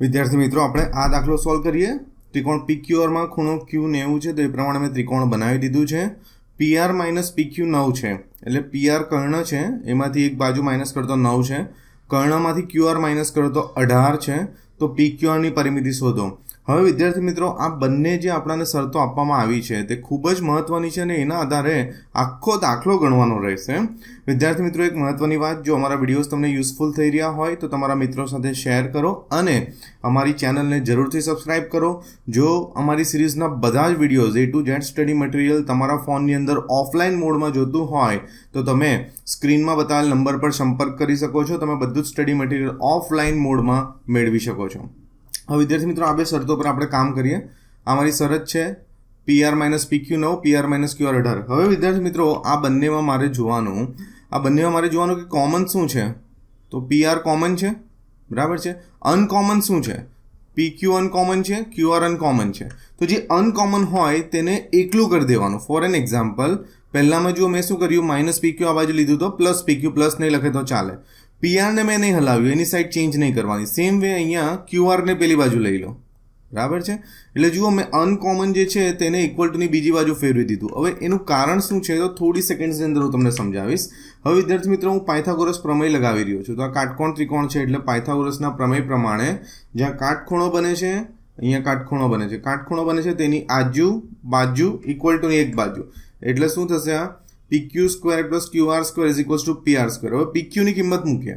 વિદ્યાર્થી મિત્રો, આપણે આ દાખલો સોલ્વ કરીએ. ત્રિકોણ પીક્યુઆરમાં ખૂણો ક્યુ નેવું છે, તો એ પ્રમાણે મેં ત્રિકોણ બનાવી દીધું છે. પીઆર માઇનસ પીક્યુ નવ છે, એટલે પીઆર કર્ણ છે, એમાંથી એક બાજુ માઇનસ કરતો નવ છે. કર્ણમાંથી ક્યુઆર માઇનસ કરો તો અઢાર છે, તો પીક્યુઆરની પરિમિતિ શોધો. હવે વિદ્યાર્થી મિત્રો, આ બંને જે આપણને શરતો આપવામાં આવી છે, તે ખૂબ જ મહત્વની છે અને એના આધારે આખો દાખલો ગણવાનો રહેશે. વિદ્યાર્થી મિત્રો, એક મહત્વની વાત, જો અમારા વિડીયોઝ તમને યુઝફુલ થઈ રહ્યા હોય, તો તમારા મિત્રો સાથે શેર કરો અને અમારી ચેનલને જરૂરથી સબસ્ક્રાઇબ કરો. જો અમારી સિરીઝના બધા જ videos A to Z study material તમારા ફોનની અંદર ઓફલાઈન મોડમાં જોતું હોય, તો તમે સ્ક્રીનમાં બતાવેલ નંબર પર સંપર્ક કરી શકો છો. તમે બધું જ સ્ટડી મટીરિયલ ઓફલાઈન મોડમાં મેળવી શકો છો. હવે વિદ્યાર્થી મિત્રો, આ બે શરતો પર આપણે કામ કરીએ. આ મારી શરત છે પીઆર માઇનસ પીક્યુ નવ પીઆર માઇનસ ક્યુઆર અઢાર. હવે વિદ્યાર્થી મિત્રો, આ બંનેમાં મારે જોવાનું, આ બંનેમાં મારે જોવાનું કે કોમન શું છે? તો પીઆર કોમન છે, બરાબર છે? અનકોમન શું છે? પીક્યુ અનકોમન છે ક્યુઆર અનકોમન છે. તો જે અનકોમન હોય તેને એકલું કરી દેવાનું. ફોર એન એક્ઝામ્પલ પહેલાંમાં જો મેં શું કર્યું? માઇનસ પીક્યુ આ બાજુ લીધું તો પ્લસ પીક્યુ પ્લસ નહીં લખે તો ચાલે. પીઆરને મેં નહીં હલાવ્યું, એની સાઈડ ચેન્જ નહીં કરવાની. સેમ વે અહીંયા ક્યુઆરને પેલી બાજુ લઈ લો. બરાબર છે? એટલે જુઓ, મેં અનકોમન જે છે તેને ઇક્વલ ટુની બીજી બાજુ ફેરવી દીધું. હવે એનું કારણ શું છે તો થોડી સેકન્ડ્સની અંદર હું તમને સમજાવીશ. હવે વિદ્યાર્થી મિત્રો, હું પાયથાગોરસ પ્રમેય લગાવી રહ્યો છું. તો આ કાટકોણ ત્રિકોણ છે એટલે પાયથાગોરસના પ્રમેય પ્રમાણે જ્યાં કાટખૂણો બને છે, અહીંયા કાટખૂણો બને છે. કાટખૂણો બને છે તેની આજુ બાજુ ઇક્વલ ટુની એક બાજુ. એટલે શું થશે આ? PQ square plus QR square is equals to PR square હવે પીક્યુની કિંમત મૂકીએ.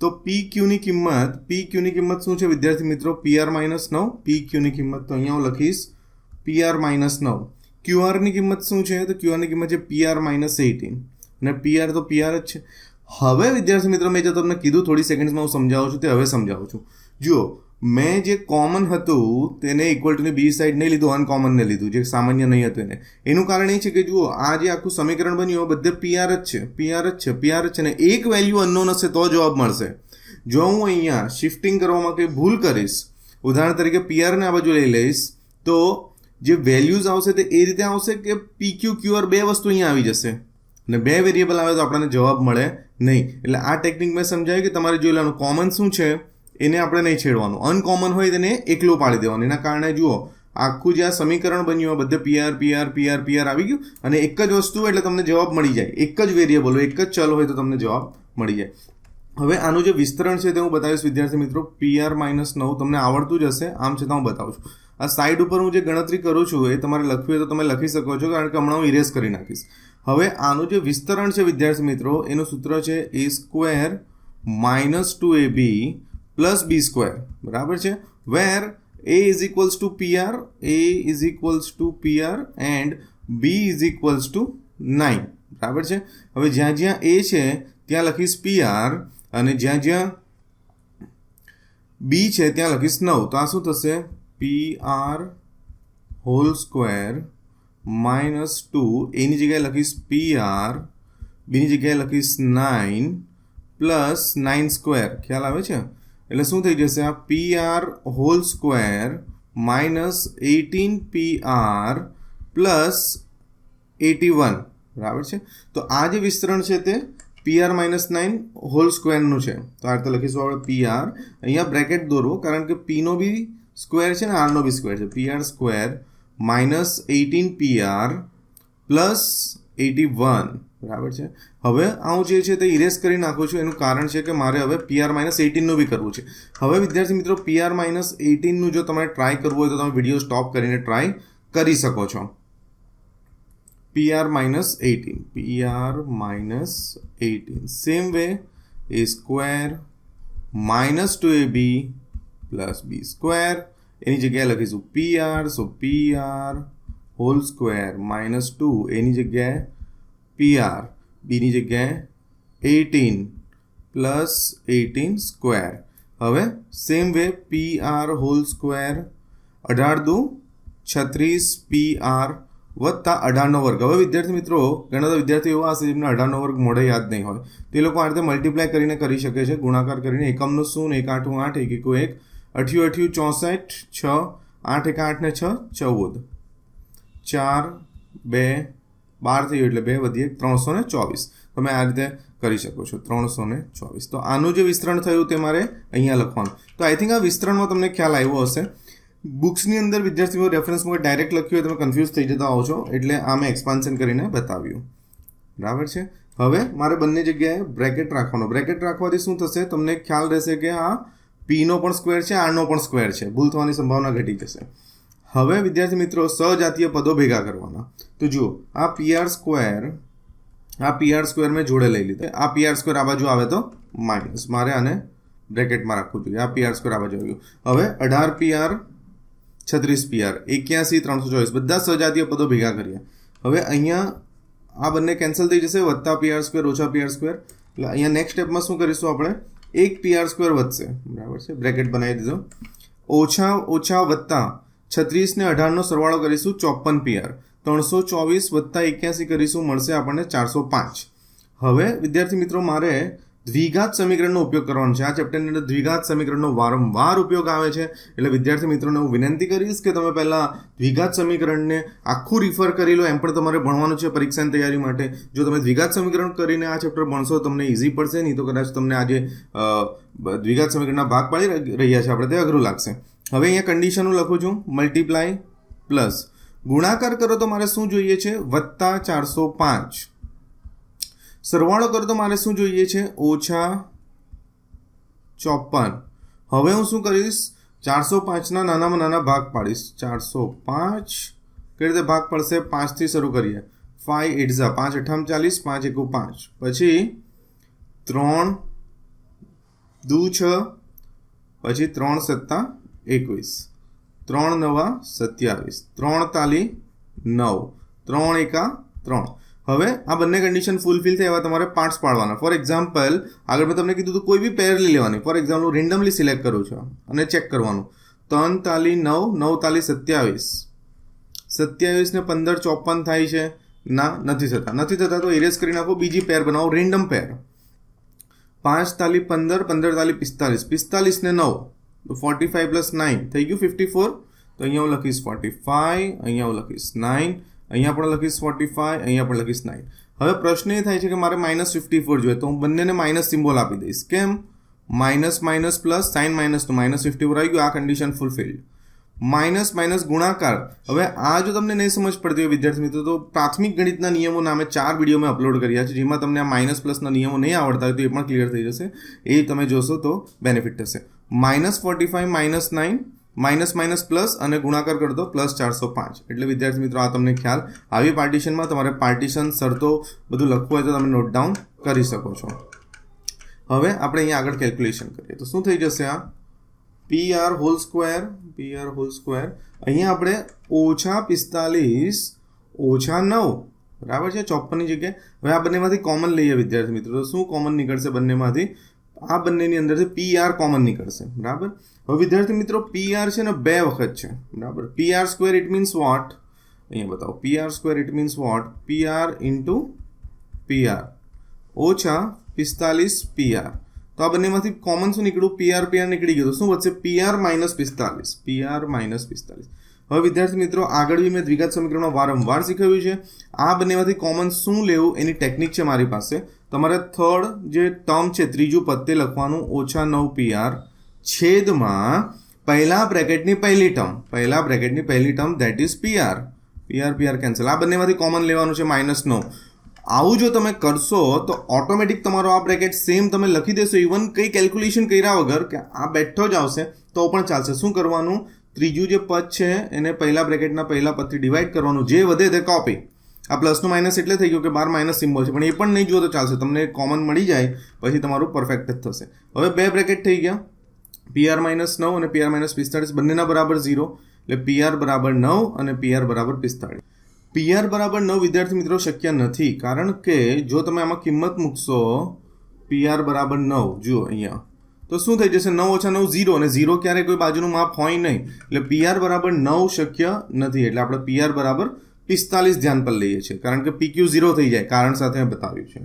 તો પી ક્યુની કિંમત પી ક્યુની કિંમત શું છે વિદ્યાર્થી મિત્રો? પીઆર માઇનસ નવ. પી ક્યુની કિંમત તો અહીંયા હું લખીશ. પીઆર માઇનસ નવ. ક્યુઆરની કિંમત શું છે? તો ક્યુઆરની કિંમત છે પીઆર માઇનસ એટીન અને પીઆર તો પીઆર જ છે. હવે વિદ્યાર્થી મિત્રો, મેં જે તમને કીધું, થોડી સેકન્ડ્સમાં હું સમજાવું છું, તે હવે સમજાવું છું. જુઓ મેં જે કોમન હતું, તેને ઇક્વલ ટુની બી સાઈડ નહીં લીધું અનકોમનને લીધું, જે સામાન્ય નહીં હતું એને. એનું કારણ એ છે કે જુઓ, આ જે આખું સમીકરણ બન્યું બધે પીઆર જ છે પીઆર જ છે પીઆર જ છે ને એક વેલ્યુ અનનોન હશે તો જવાબ મળશે. જો હું અહીંયા શિફ્ટિંગ કરવામાં કંઈ ભૂલ કરીશ, ઉદાહરણ તરીકે પીઆરને આ બાજુ લઈ લઈશ, તો જે વેલ્યુઝ આવશે તે એ રીતે આવશે કે પી ક્યુ ક્યુઆર બે વસ્તુ અહીંયા આવી જશે. અને બે વેરિયેબલ આવે તો આપણને જવાબ મળે નહીં. એટલે આ ટેકનિક મેં સમજાવ્યું કે તમારે જોઈ લેવાનું. કોમન શું છે? એને આપણે નહીં છેડવાનું. અનકોમન હોય તેને એકલું પાડી દેવાનું. એના કારણે જુઓ, આખું જે આ સમીકરણ બન્યું બધે પીઆર પીઆર પીઆર પીઆર આવી ગયું અને એક જ વસ્તુ એટલે તમને જવાબ મળી જાય. એક જ વેરિયેબલ હોય, એક જ ચલ હોય તો તમને જવાબ મળી જાય. હવે આનું જે વિસ્તરણ છે તે હું બતાવીશ, વિદ્યાર્થી મિત્રો. પીઆર માઇનસ નવ તમને આવડતું જ હશે, આમ છતાં હું બતાવું છું. આ સાઇડ ઉપર હું જે ગણતરી કરું છું એ તમારે લખવી હોય તો તમે લખી શકો છો, કારણ કે હમણાં હું ઇરેઝ કરી નાખીશ. હવે આનું જે વિસ્તરણ છે વિદ્યાર્થી મિત્રો, એનું સૂત્ર છે A square minus two A B plus B square બરાબર છે where A is equals to PR A is equals to PR and B is equals to nine બરાબર છે હવે જ્યાં જ્યાં એ છે, ત્યાં લખીશ પીઆર અને જ્યાં જ્યાં બી છે, ત્યાં લખીશ નવ. તો આ શું થશે? P R whole square minus two એની જગ્યાએ લખીશ પી આર બીની જગ્યાએ લખીશ નાઇન પ્લસ નાઇન સ્ક્વેર ખ્યાલ આવે છે? એટલે શું થઈ જશે? આ P R whole square minus eighteen P R plus eighty one બરાબર છે? તો આ જે વિસ્તરણ છે તે P R minus nine whole સ્ક્વેરનું છે. તો આ રીતે લખીશું આપણે પી આર અહીંયા બ્રેકેટ દોરવો, કારણ કે પીનો બી સ્ક્વેર છે ને આરનો બી સ્ક્વેર છે. P R square minus eighteen P R plus eighty one બરાબર છે? હવે હું જે છે તે ઇરેઝ કરી નાખું છું. એનું કારણ છે કે મારે હવે પીઆર માઇનસ એટીનનું બી કરવું છે. હવે વિદ્યાર્થી મિત્રો પીઆર માઇનસ એટીનનું જો તમારે ટ્રાય કરવું હોય તો તમે વીડિયો સ્ટોપ કરીને ટ્રાય કરી શકો છો. PR minus eighteen PR minus eighteen same way A square minus two A B plus B square એની જગ્યાએ લખીશું PR so PR whole square minus two એની જગ્યાએ પીઆર બીની જગ્યાએ એટીન પ્લસ એટીન સ્ક્વેર હવે same way P R whole square અઢાર દુ છત્રીસ P R વત્તા અઢારનો વર્ગ હવે વિદ્યાર્થી મિત્રો ઘણા બધા વિદ્યાર્થીઓ એવા હશે જેમને અઢારનો વર્ગ મોઢે યાદ નહીં હોય તે લોકો આ રીતે મલ્ટીપ્લાય કરીને કરી શકે છે ગુણાકાર કરીને એકમનું શું એક આઠું આઠ એક એકું એક અઠ્યું અઠ્યું ચોસઠ છ આઠ એક આઠ ને છ ચૌદ ચાર બે બાર થયું એટલે બે વધીએ ત્રણસો ને ચોવીસ. તમે આ રીતે કરી શકો છો, ત્રણસો ને ચોવીસ. તો આનું જે વિસ્તરણ થયું તે મારે અહીંયા લખવાનું. તો આઈ થિંક આ વિસ્તરણમાં તમને ખ્યાલ આવ્યો હશે. બુક્સની અંદર વિદ્યાર્થીઓ રેફરન્સ મૂકે ડાયરેક્ટ લખ્યું હોય તમે કન્ફ્યુઝ થઈ જતા હોવ છો, એટલે આ મેં એક્સપાન્શન કરીને બતાવ્યું. બરાબર છે? હવે મારે બંને જગ્યાએ બ્રેકેટ રાખવાનો. બ્રેકેટ રાખવાથી શું થશે? તમને ખ્યાલ રહેશે કે આ પીનો પણ સ્ક્વેર છે આરનો પણ સ્ક્વેર છે. ભૂલ થવાની સંભાવના ઘટી જશે. હવે વિદ્યાર્થી મિત્રો સજાતીય પદો ભેગા કરવાના. તો જુઓ, આ પીઆર સ્ક્વેર આ પીઆર સ્ક્વેર મેં જોડે લઈ લીધો. આ પીઆર સ્ક્વેર આ બાજુ આવે તો માઇનસ મારે આને બ્રેકેટમાં રાખવું જોઈએ. આ પીઆર સ્ક્વેર આ બાજુ આવ્યું. હવે અઢાર પીઆર છત્રીસ પીઆર એક્યાસી, ત્રણસો ચોવીસ, બધા સજાતીય પદો ભેગા કરીએ હવે અહીંયા આ બંને કેન્સલ થઈ જશે, વત્તા પીઆર સ્ક્વેર ઓછા પીઆર સ્ક્વેર એટલે અહીંયા નેક્સ્ટ સ્ટેપમાં શું કરીશું આપણે? એક પીઆર સ્ક્વેર વધશે. બરાબર છે? બ્રેકેટ બનાવી દીધો. ઓછા ઓછા, વત્તા. છત્રીસ ને અઢારનો સરવાળો કરીશું ચોપન પીઆર ત્રણસો ચોવીસ વત્તા એક્યાસી કરીશું, મળશે આપણને ચારસો પાંચ. હવે, વિદ્યાર્થી મિત્રો, મારે દ્વિઘાત સમીકરણનો ઉપયોગ કરવાનો છે. આ ચેપ્ટરની અંદર દ્વિઘાત સમીકરણનો વારંવાર ઉપયોગ આવે છે. એટલે વિદ્યાર્થી મિત્રોને હું વિનંતી કરીશ કે તમે પહેલાં દ્વિઘાત સમીકરણને આખું રિફર કરી લો. એમ પણ તમારે ભણવાનું છે પરીક્ષાની તૈયારી માટે. જો તમે દ્વિઘાત સમીકરણ કરીને આ ચેપ્ટર ભણશો, તમને ઇઝી પડશે. નહીં તો કદાચ તમને આજે દ્વિઘાત સમીકરણના ભાગ પાડી રહ્યા છે. આપણે તે અઘરું લાગશે. હવે અહીંયા કન્ડિશનો લખું છું મલ્ટીપ્લાય પ્લસ ગુણાકાર કરો તો મારે શું જોઈએ છે? વત્તા ચારસો પાંચ. સરવાળો કરો તો મારે શું જોઈએ છે? ઓછા ચોપન. હવે હું શું કરીશ? ચારસો પાંચના નાનામાં નાના ભાગ પાડીશ. ચારસો પાંચ. કઈ રીતે ભાગ પડશે? પાંચથી શરૂ કરીએ. ફાઈવ એટ પાંચ અઠામ ચાલીસ, પાંચ એકુ પાંચ. પછી ત્રણ દુ છ. પછી ત્રણ સત્તા એકવીસ. ત્રણ નવા સત્યાવીસ. ત્રણ તાલી નવ. ત્રણ એકા ત્રણ. હવે આ બંને કન્ડિશન ફૂલફિલ થાય એવા તમારે પાર્ટ્સ પાડવાના. ફોર એક્ઝામ્પલ આગળ મેં તમને કીધું હતું કોઈ બી પેર લઈ લેવાની. ફોર એક્ઝામ્પલ રેન્ડમલી સિલેક્ટ કરું છું અને ચેક કરવાનું. ત્રણ તાલી નવ નવ તાલી સત્યાવીસ. સત્યાવીસ ને પંદર ચોપન થાય છે. ના, નથી થતા. નથી થતા તો ઇરેઝ કરી નાખો, બીજી પેર બનાવો રેન્ડમ પેર પાંચ તાલી પંદર પંદર તાલી પિસ્તાલીસ. પિસ્તાલીસ ને નવ. તો ફોર્ટી ફાઈવ પ્લસ નાઇન થઈ ગયું ફિફ્ટી ફોર તો અહીંયા હું લખીશ ફોર્ટી ફાઈવ અહીંયા હું લખીશ નાઇન અહીંયા પણ લખીશ ફોર્ટી ફાઈવ અહીંયા પણ લખીશ નાઇન હવે પ્રશ્ન એ થાય છે કે મારે માઇનસ ફિફ્ટી ફોર જોઈએ. તો હું બંનેને માઇનસ સિમ્બોલ આપી દઈશ. કેમ? Minus minus plus sign minus તો માઇનસ ફિફ્ટી ફોર આવી ગયું. આ કન્ડિશન ફૂલફિલ્ડ માઇનસ માઇનસ ગુણાકાર. હવે આ જો તમને નહીં સમજ પડતી હોય વિદ્યાર્થી મિત્રો, તો પ્રાથમિક ગણિતના નિયમો નામે ચાર વીડિયો મેં અપલોડ કર્યા છે, જેમાં તમને આ માઇનસ પ્લસના નિયમો નહીં આવડતા હોય તો એ પણ ક્લિયર થઈ જશે. એ તમે જોશો તો બેનિફિટ થશે. Minus forty five minus nine minus minus plus અને ગુણાકાર કરતો પ્લસ ચારસો પાંચ. એટલે વિદ્યાર્થી મિત્રો, આ તમને ખ્યાલ. આવી પાર્ટીશનમાં તમારે પાર્ટીશન, શરતો બધું લખવું હોય તો તમે નોટ ડાઉન કરી શકો છો. હવે આપણે અહીંયા આગળ કેલ્ક્યુલેશન કરીએ. તો શું થઈ જશે આ? P R whole square P R whole square અહીંયા આપણે ઓછા પિસ્તાલીસ, ઓછા નવ. બરાબર છે? ચોપ્પનની જગ્યાએ. હવે આ બંનેમાંથી કોમન લઈએ વિદ્યાર્થી મિત્રો. તો શું કોમન નીકળશે બંનેમાંથી? આ બંનેની અંદરથી પી આર કોમન નીકળશે. બરાબર? હવે વિદ્યાર્થી મિત્રો પી આર છે ને બે વખત છે. બરાબર? P R square it means what અહીંયા બતાવો. P R square it means what P R into P R ઓછા પિસ્તાલીસ પી આર તો આ બંનેમાંથી કોમન શું નીકળ્યું? પીઆર પીઆર નીકળી ગયું. તો શું વધશે? પીઆર માઇનસ પિસ્તાલીસ. પીઆર માઇનસ પિસ્તાલીસ. હવે વિદ્યાર્થી મિત્રો, આગળ બી મેં દ્વિઘાત સમીકરણમાં વારંવાર શીખવ્યું છે. આ બંનેમાંથી કોમન શું લેવું? એની ટેકનિક છે મારી પાસે. તમારે થર્ડ જે ટર્મ છે, ત્રીજું પદ તે લખવાનું, ઓછા નવ પીઆર છેદમાં પહેલા બ્રેકેટની પહેલી ટર્મ પહેલા બ્રેકેટની પહેલી term that is PR PR PR cancel આ બંનેમાંથી કોમન લેવાનું છે માઇનસ નવ. આવું જો તમે કરશો, તો ઓટોમેટિક તમારો આ બ્રેકેટ સેમ તમે લખી દેશો. ઇવન કંઈ કેલ્ક્યુલેશન કર્યા વગર કે આ બેઠો જ આવશે, તો પણ ચાલશે. શું કરવાનું? ત્રીજું જે પદ છે, એને પહેલા બ્રેકેટના પહેલા પદથી ડિવાઈડ કરવાનું. જે વધે તે કોપી આ પ્લસનું માઇનસ એટલે થઈ ગયું કે બાર માઇનસ સિમ્બોલ છે. પણ એ પણ નહીં જુઓ તો ચાલશે. તમને કોમન મળી જાય, પછી તમારું પરફેક્ટ જ થશે. હવે બે બ્રેકેટ થઈ ગયા. પીઆર માઇનસ નવ અને પીઆર માઇનસ પિસ્તાળીસ, બંનેના બરાબર ઝીરો એટલે પીઆર બરાબર નવ અને પીઆર બરાબર પિસ્તાળીસ. પીઆર બરાબર નવ વિદ્યાર્થી મિત્રો શક્ય નથી, કારણ કે જો તમે આમાં કિંમત મૂકશો પીઆર બરાબર નવ, જુઓ અહીંયા. તો શું થઈ જશે? નવ ઓછા નવ ઝીરો અને ઝીરો ક્યારે કોઈ બાજુનું માપ હોય નહીં. એટલે પીઆર બરાબર નવ શક્ય નથી. એટલે આપણે પીઆર બરાબર પિસ્તાલીસ ધ્યાન પર લઈએ છીએ, કારણ કે પીક્યુ ઝીરો થઈ જાય, કારણ સાથે બતાવ્યું છે.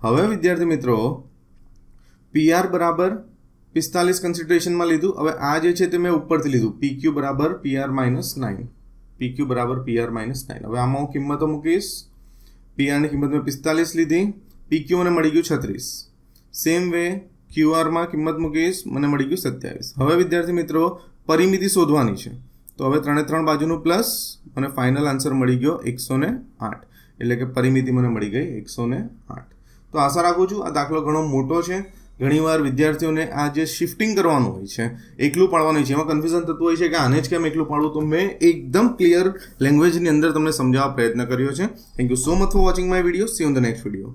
હવે, વિદ્યાર્થી મિત્રો પીઆર બરાબર પિસ્તાલીસ કન્સિડરેશનમાં લીધું. હવે, આ જે છે તે મેં ઉપરથી લીધું. પીક્યુ બરાબર પીઆર માઇનસ નાઇન. પીક્યુ બરાબર પીઆર માઇનસ નાઇન. હવે, આમાં હું કિંમતો મૂકીશ. પીઆરની કિંમત મેં પિસ્તાલીસ લીધી. પીક્યુ મને મળી ગયું છત્રીસ. સેમ વે ક્યુઆરમાં કિંમત મૂકીશ, મને મળી ગયું સત્યાવીસ. હવે, વિદ્યાર્થી મિત્રો, પરિમિતિ શોધવાની છે. તો હવે, ત્રણે ત્રણ બાજુનું પ્લસ અને ફાઇનલ આન્સર મળી ગયો એકસો ને આઠ. એટલે કે પરિમિતિ મને મળી ગઈ એકસો ને આઠ. તો આશા રાખું છું આ દાખલો ઘણો મોટો છે. ઘણીવાર વિદ્યાર્થીઓને આ જે શિફ્ટિંગ કરવાનું હોય છે, એકલું પાડવાનું હોય છે, એમાં કન્ફ્યુઝન થતું હોય છે કે આને જ કેમ એકલું પાડવું તો મેં એકદમ ક્લિયર લેંગ્વેજની અંદર તમને સમજાવવા પ્રયત્ન કર્યો છે. Thank you so much for watching my video see on the next video